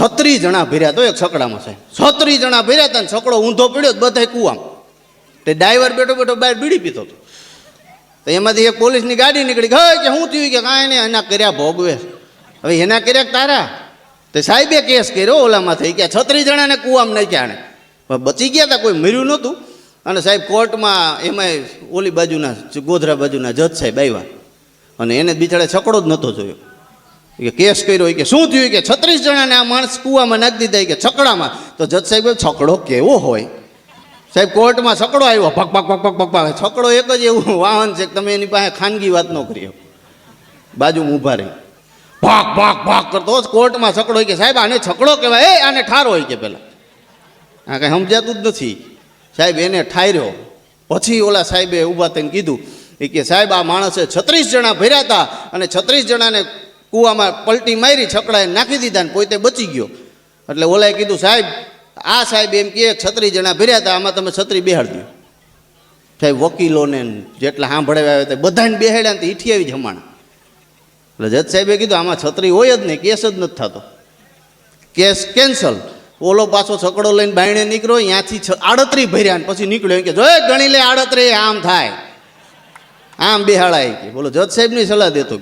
છત્રીસ જણા ભર્યા તો એક છકડામાં સાહેબ છત્રીસ જણા ભર્યા હતા છકડો ઊંધો પડ્યો બધા કુવામાં. તે ડ્રાઈવર બેઠો બેઠો બહાર બીડી પીતો હતો. તો એમાંથી એક પોલીસની ગાડી નીકળી ગઈ. કે શું થયું કે કાંઈ નહીં, એના કર્યા ભોગવે. હવે એના કર્યા તારા? તે સાહેબે કેસ કર્યો, ઓલામાં થઈ ગયા. છત્રીસ જણાને કુવામાં નાખ્યા પણ બચી ગયા હતા કોઈ મર્યું નહોતું. અને સાહેબ કોર્ટમાં એમાંય ઓલી બાજુના, ગોધરા બાજુના જજ સાહેબ આવ્યા. અને એને બિચારે છકડો જ નહોતો જોયો. કે કેસ કર્યો કે શું થયું કે છત્રીસ જણાને આ માણસ કૂવામાં નાખી દીધા કે છકડામાં, તો જજ સાહેબ છકડો કેવો હોય? સાહેબ, કોર્ટમાં છકડો આવ્યો, ભક ભક ભક ભક ભક ભક. છકડો એક જ એવું વાહન છે કે તમે એની પાસે ખાનગી વાત ન કરી બાજુ બાજુમાં ઊભા રહી. ભાગ ભાગ ભાગ કરતો કોર્ટમાં છકડો હોય કે, સાહેબ, આને છકડો કહેવાય? એ, આને ઠારો હોય કે પેલા? આ કંઈ સમજાતું જ નથી. સાહેબ, એને ઠાર્યો. પછી ઓલા સાહેબે ઊભા થઈને કીધું, એ કે સાહેબ, આ માણસે છત્રીસ જણા ભર્યા હતા અને છત્રીસ જણાને કૂવામાં પલટી મારી છકડાએ નાખી દીધા ને પોતે બચી ગયો. એટલે ઓલાએ કીધું, સાહેબ, આ સાહેબ એમ કહે, છત્રી જણા ભર્યા હતા, આમાં તમે છત્રી બેહાડી દો સાહેબ, વકીલોને જેટલા સાંભળાવ્યા આવ્યા હતા, બધાને બેહાડ્યા ને ઈઠી આવી જમાણા એટલે જજ સાહેબે કીધું, આમાં છત્રી હોય જ નહીં, કેસ જ નથી થતો. Case cancel. ઓલો પાછો છકડો લઈને બાયણે નીકળ્યો ત્યાંથી આડત્રી ભર્યા ને પછી નીકળ્યો. કે, જોય, ગણી લે આડત્રી, આમ થાય. આમ બેહાડાય કે બોલો, જજ સાહેબની સલાહ દેતો